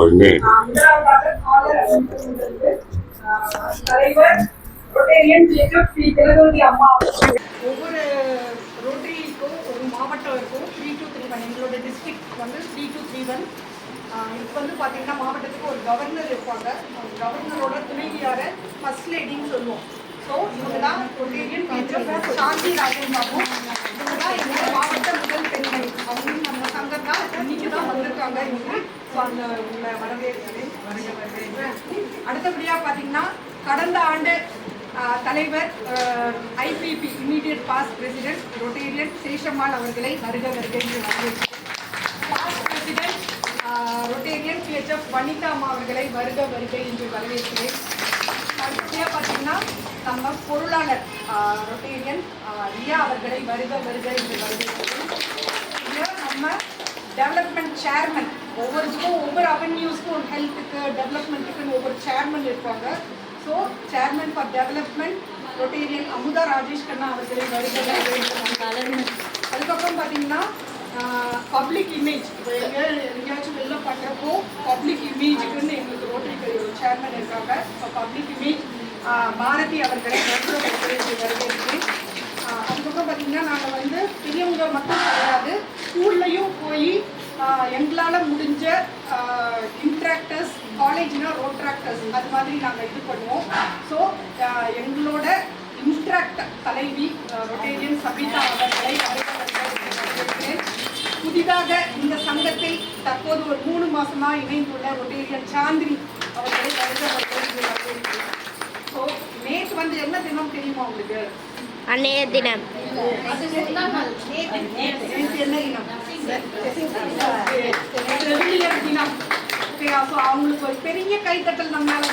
ஒண்ணு. ஒவ்வொரு ரோட்டரிக்கும் ஒரு மாவட்டம் இருக்கும். த்ரீ டூ த்ரீ ஒன் எங்களோட டிஸ்ட்ரிக்ட் வந்து த்ரீ டூ த்ரீ ஒன் இப்போ வந்து பார்த்தீங்கன்னா மாவட்டத்துக்கு ஒரு கவர்னர் இருப்பாங்க. கவர்னரோட துணைவியாரை ஃபர்ஸ்ட் லேடின்னு சொல்லுவோம். ஸோ இவங்க தான் ரொட்டேரியன் சாந்தி ராஜன் பாபு இவங்க தான் எங்களோட மாவட்ட முதல் பெண்மணி அவங்களும் நம்ம சங்கம் தான் வந்திருக்காங்க. இவங்க ஸோ அந்த உங்களை வரவேற்கிறேன் வருக வருகிறேன் அடுத்தபடியாக பார்த்தீங்கன்னா கடந்த ஆண்டு தலைவர் IPP immediate past president rotarian Seshammal அவர்களை வருக வருகை என்று பிரசிடென்ட் ரொட்டேரியன் பிஹெச்எஃப் வனிதா அம்மா அவர்களை வருக வருகை என்று வரவேற்கிறேன். அடுத்தபடியாக பார்த்தீங்கன்னா நம்ம பொருளாளர் ரொட்டேரியன் ரியா அவர்களை வருக வருக என்று வரவேற்கிறேன். நம்ம டெவலப்மெண்ட் சேர்மன் ஒவ்வொருக்கும் ஒவ்வொரு அவென்யூஸ்க்கும் ஒரு ஹெல்த்துக்கு டெவலப்மெண்ட்டுக்குன்னு ஒவ்வொரு சேர்மன் இருப்பாங்க. So chairman for development rotarian Amudha Rajesh Kanna அவர்களை வருக அதுக்கப்புறம் பார்த்தீங்கன்னா பப்ளிக் இமேஜ் இப்போ எங்கேயாச்சும் வெளில பண்ணுறப்போ பப்ளிக் இமேஜுக்குன்னு எங்களுக்கு ரோட்டரி சேர்மன் இருக்காங்க. ஸோ பப்ளிக் இமேஜ் பாரதி அவர்களை வருக அதுக்கப்புறம் பார்த்தீங்கன்னா நாங்கள் வந்து பெரியவங்க மட்டும் கிடையாது. ஸ்கூல்லையும் போய் எங்களால் முடிஞ்ச இன்ட்ராக்டர்ஸ் காலேஜ்னா ரோட்ராக்டர்ஸ் அது மாதிரி நாங்கள் இது பண்ணுவோம். ஸோ எங்களோட இன்ஸ்ட்ராக்டர் தலைவி ரொட்டேரியன் சபிதா அவர்களை புதிதாக இந்த சங்கத்தில் தற்போது ஒரு மூணு மாசமாக இணைந்துள்ள ரொட்டேரியன் சாந்திரி அவர்களை வருக ஸோ நேற்று வந்து என்ன தினம் தெரியுமா உங்களுக்கு? அன்னைய தினம். தினம் அவங்களுக்கு ஒரு பெரிய கைத்தட்டல் நம்மளால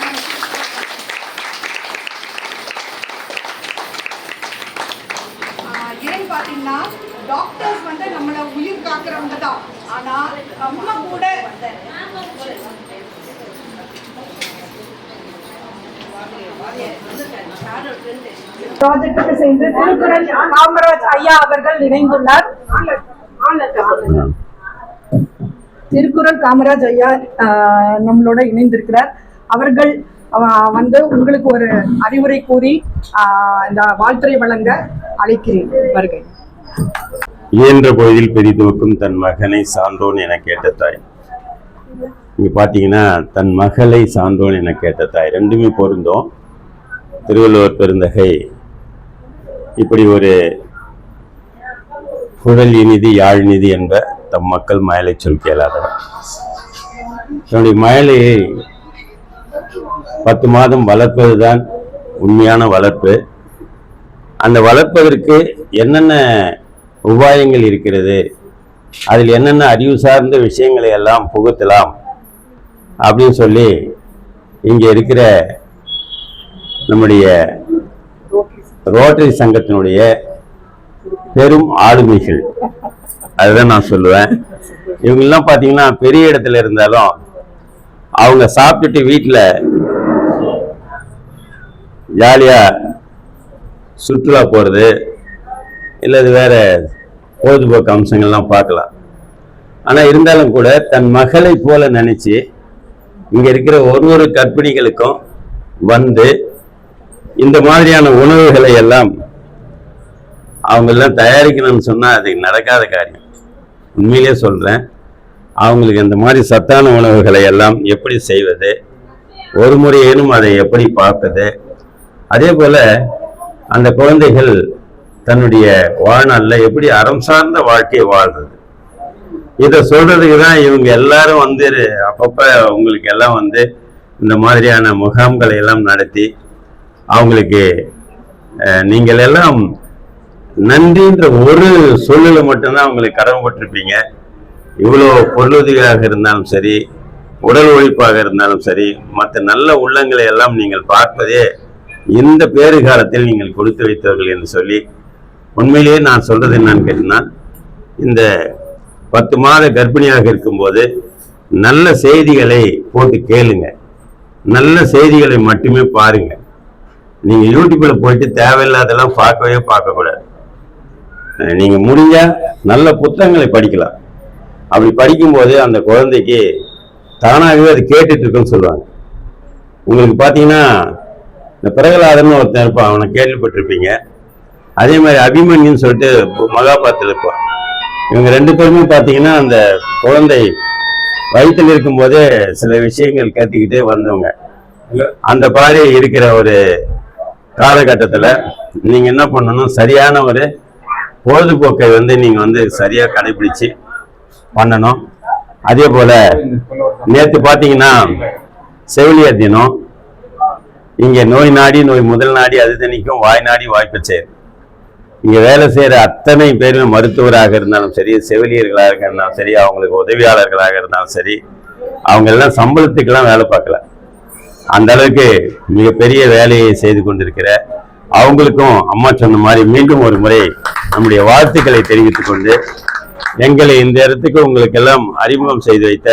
ஏன்னு பாத்தீங்கன்னா டாக்டர்ஸ் வந்து நம்மளை உயிர் காக்குறவங்க தான். ஆனா நம்ம கூட ப்ராஜெக்டுக்கு சேர்ந்து திருக்குறள் காமராஜ் ஐயா அவர்கள் இணைந்துள்ளார். திருக்குறள் காமராஜ் ஐயா நம்மளோட இணைந்திருக்கிறார். அவர்கள் வந்து உங்களுக்கு ஒரு அறிவுரை கூறி இந்த வாழ்த்துறை வழங்க அழைக்கிறேன். வருகை. இயன்ற பொழுதில் பெரிதோக்கும் தன் மகனை சான்றோன் என கேட்ட தாய். இங்கே பார்த்தீங்கன்னா தன் மகளை சான்றோன் என கேட்ட தாய். ரெண்டுமே பொருந்தும். திருவள்ளுவர் பெருந்தகை இப்படி ஒரு குழல் இனிதி யாழ் நிதி என்ப தம் மக்கள் மயலை சொல் கேளாதவர். தன்னுடைய மயலையை பத்து மாதம் வளர்ப்பதுதான் உண்மையான வளர்ப்பு. அந்த வளர்ப்பதற்கு என்னென்ன உபாயங்கள் இருக்கிறது? அதில் என்னென்ன அறிவு சார்ந்த விஷயங்களை எல்லாம் புகுத்தலாம்? அப்படின்னு சொல்லி இங்கே இருக்கிற நம்முடைய ரோட்டரி சங்கத்தினுடைய பெரும் ஆளுமைகள். அதுதான் நான் சொல்லுவேன். இவங்கெல்லாம் பார்த்தீங்கன்னா பெரிய இடத்துல இருந்தாலும் அவங்க சாப்பிட்டுட்டு வீட்டில் ஜாலியாக சுற்றுலா போகிறது இல்லை அது வேற பொழுதுபோக்கு அம்சங்கள்லாம் பார்க்கலாம். ஆனால் இருந்தாலும் கூட தன் மகளை போல நினச்சி இங்கே இருக்கிற ஒரு ஒரு கற்பிணிகளுக்கும் வந்து இந்த மாதிரியான உணவுகளை எல்லாம் அவங்கெல்லாம் தயாரிக்கணும்னு சொன்னால் அது நடக்காத காரியம். உண்மையிலே சொல்கிறேன் அவங்களுக்கு இந்த மாதிரி சத்தான உணவுகளை எல்லாம் எப்படி செய்வது ஒரு முறையேனும் அதை எப்படி பார்ப்பது அதே போல் அந்த குழந்தைகள் தன்னுடைய வாழ்நாளில் எப்படி அறம் சார்ந்த வாழ்க்கையை வாழ்றது இதை சொல்றதுக்கு தான் இவங்க எல்லாரும் வந்து அப்பப்ப உங்களுக்கு எல்லாம் வந்து இந்த மாதிரியான முகாம்களை எல்லாம் நடத்தி அவங்களுக்கு நீங்கள் எல்லாம் நன்றின்ற ஒரு சொல்லில் மட்டும்தான் அவங்களுக்கு கடமைப்பட்டிருப்பீங்க இவ்வளோ பொருளுதவியாக இருந்தாலும் சரி உடல் ஒழிப்பாக இருந்தாலும் சரி மற்ற நல்ல உள்ளங்களை எல்லாம் நீங்கள் பார்ப்பதே இந்த பேறு காலத்தில் நீங்கள் கொடுத்து வைத்தவர்கள் என்று சொல்லி உண்மையிலேயே நான் சொல்றது என்னன்னு கேட்டால் இந்த பத்து மாத கர்ப்பிணியாக இருக்கும்போது நல்ல செய்திகளை போட்டு கேளுங்க. நல்ல செய்திகளை மட்டுமே பாருங்க. நீங்க யூடியூப்ல போயிட்டு தேவையில்லாதெல்லாம் பார்க்கவே பார்க்கக்கூடாது. நீங்க முடிஞ்சா நல்ல புத்தகங்களை படிக்கலாம். அப்படி படிக்கும்போது அந்த குழந்தைக்கு தானாகவே அது கேட்டுட்டு இருக்குன்னு சொல்லுவாங்க. உங்களுக்கு பார்த்தீங்கன்னா இந்த பிரகலாதன் ஒருத்தன் இருப்பான் அவனை கேள்விப்பட்டிருப்பீங்க. அதே மாதிரி அபிமன்யுன்னு சொல்லிட்டு மகாபாரத்தில் இருப்பான். இவங்க ரெண்டு பேருமே பார்த்தீங்கன்னா அந்த குழந்தை வயிற்றில் இருக்கும்போதே சில விஷயங்கள் கற்றுக்கிட்டே வந்தவங்க. அந்த மாதிரி இருக்கிற ஒரு காலகட்டத்தில் நீங்கள் என்ன பண்ணணும்? சரியான ஒரு பொழுதுபோக்கை வந்து நீங்கள் வந்து சரியாக கடைபிடிச்சு பண்ணணும். அதே போல் நேற்று பார்த்தீங்கன்னா செவிலியர் தினம். இங்கே நோய் நாடி நோய் முதல் நாடி அது தணிக்கும் வாய் நாடி வாய்ப்பு செயல் இங்கே வேலை செய்கிற அத்தனை பேரும் மருத்துவராக இருந்தாலும் சரி செவிலியர்களாக இருந்தாலும் சரி அவங்களுக்கு உதவியாளர்களாக இருந்தாலும் சரி அவங்க எல்லாம் சம்பளத்துக்கெல்லாம் வேலை பார்க்கல. அந்த அளவுக்கு மிகப்பெரிய வேலையை செய்து கொண்டிருக்கிற அவங்களுக்கும் அம்மா சொன்ன மாதிரி மீண்டும் ஒரு முறை நம்முடைய வாழ்த்துக்களை தெரிவித்துக் கொண்டு எங்களை இந்த இடத்துக்கு உங்களுக்கெல்லாம் அறிமுகம் செய்து வைத்த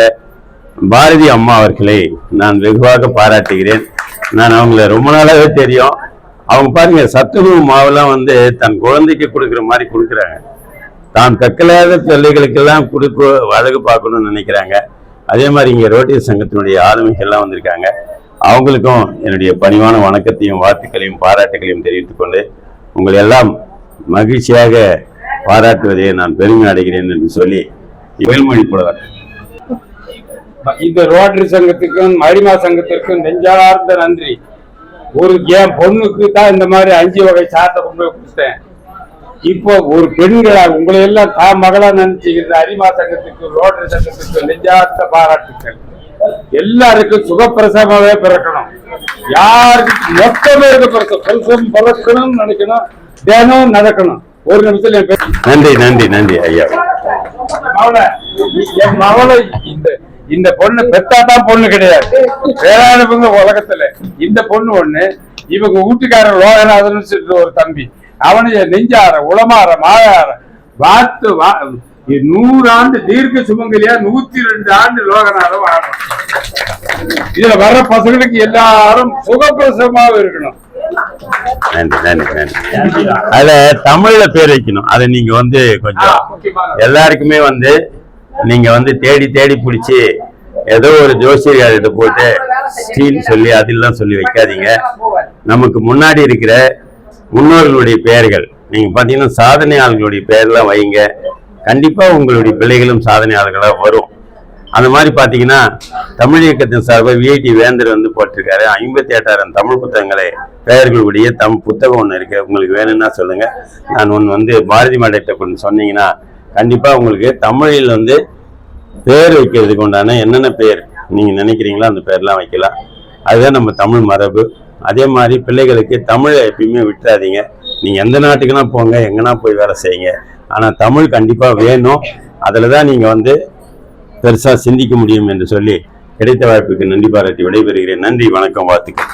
பாரதி அம்மா அவர்களை நான் வெகுவாக பாராட்டுகிறேன். நான் அவங்கள ரொம்ப நாளாகவே தெரியும். அவங்க பாருங்க சத்துணவு மாவெல்லாம் வந்து தன் குழந்தைக்கு கொடுக்குற மாதிரி கொடுக்குறாங்க. தான் கக்கலாத பிள்ளைகளுக்கெல்லாம் கொடுக்க அழகு பார்க்கணும்னு நினைக்கிறாங்க. அதே மாதிரி இங்கே ரோட்டரி சங்கத்தினுடைய ஆளுமைகள்லாம் வந்திருக்காங்க. அவங்களுக்கும் என்னுடைய பணிவான வணக்கத்தையும் வாழ்த்துக்களையும் பாராட்டுகளையும் தெரிவித்துக் கொண்டு உங்களை எல்லாம் மகிழ்ச்சியாக பாராட்டுவதை நான் பெருமை அடைகிறேன் என்று சொல்லி வேல்மொழி புலவர். இந்த ரோட்டரி சங்கத்துக்கும் மரிமா சங்கத்திற்கும் நெஞ்சார்ந்த நன்றி. ஒரு என் பொண்ணுக்கு தான் இந்த மாதிரி அஞ்சு வகை சாத்தை கொண்டு போய் கொடுத்தேன். இப்போ ஒரு பெண்களா உங்களை எல்லாம் தான் மகளா நினைச்சுக்கிறது அரிமா சங்கத்துக்கு ரோட்டரி சங்கத்துக்கு நெஞ்சார்ந்த பாராட்டுக்கள். எல்லாருக்கும் சுகப்பிரசவமாவே பிறக்கணும். யாருக்கு மொத்த பேருக்கு பிறக்க பிறக்கணும்னு நினைக்கணும். தினம் நடக்கணும். ஒரு நிமிஷத்துல நன்றி நன்றி நன்றி ஐயா. மவளை, என் மவளை இந்த இந்த பொண்ணு பெத்தாதான் பொண்ணு கிடையாது. வேளாண்மைங்க உலகத்துல இந்த பொண்ணு ஒண்ணு இவங்க வீட்டுக்காரர் லோகநாதன் சொல்லிட்டு ஒரு தம்பி. அவனைய நெஞ்சார உளமாற மாயார வாத்து வா நூறு ஆண்டு தீர்க்க சுமங்கலியா நூத்தி ரெண்டு ஆண்டு லோகநாதம் வாழணும். இதுல வர்ற பசங்களுக்கு எல்லாரும் சுகப்பிரசவமாக இருக்கணும். நன்றி நன்றி நன்றி. அதுல தமிழ்ல பேர் வைக்கணும். அதை நீங்க வந்து கொஞ்சம் எல்லாருக்குமே வந்து நீங்கள் வந்து தேடி தேடி பிடிச்சி ஏதோ ஒரு ஜோசியர்கிட்ட போட்டு ஸ்டீல் சொல்லி அதெல்லாம் சொல்லி வைக்காதீங்க. நமக்கு முன்னாடி இருக்கிற முன்னோர்களுடைய பெயர்கள். நீங்கள் பார்த்தீங்கன்னா சாதனையாளர்களுடைய பெயர்லாம் வைங்க. கண்டிப்பாக உங்களுடைய பிள்ளைகளும் சாதனையாளர்களாக வரும். அந்த மாதிரி பார்த்தீங்கன்னா தமிழ் இயக்கத்தின் சார்பாக விஐடி வேந்தர் வந்து போட்டிருக்காரு. ஐம்பத்தி எட்டாயிரம் தமிழ் புத்தகங்களை பெயர்களுடைய தம் புத்தகம் ஒன்று இருக்குது உங்களுக்கு வேணும்னா சொல்லுங்கள் நான் ஒன்று வந்து பாரதி மாடத்தை கொண்டு சொன்னீங்கன்னா கண்டிப்பா உங்களுக்கு தமிழில் வந்து பேர் வைக்கிறதுக்கு உண்டான என்னென்ன பேர் நீங்க நினைக்கிறீங்களோ அந்த பேர்லாம் வைக்கலாம். அதுதான் நம்ம தமிழ் மரபு. அதே மாதிரி பிள்ளைகளுக்கு தமிழை எப்பயுமே விட்டுறாதீங்க. நீங்க எந்த நாட்டுக்குனா போங்க எங்கன்னா போய் வேலை செய்யுங்க. ஆனா தமிழ் கண்டிப்பா வேணும். அதில் தான் நீங்க வந்து பெருசா சிந்திக்க முடியும் என்று சொல்லி கிடைத்த வாய்ப்புக்கு நன்றி பாராட்டி விடைபெறுகிறேன். நன்றி வணக்கம் வாழ்த்துக்கள்.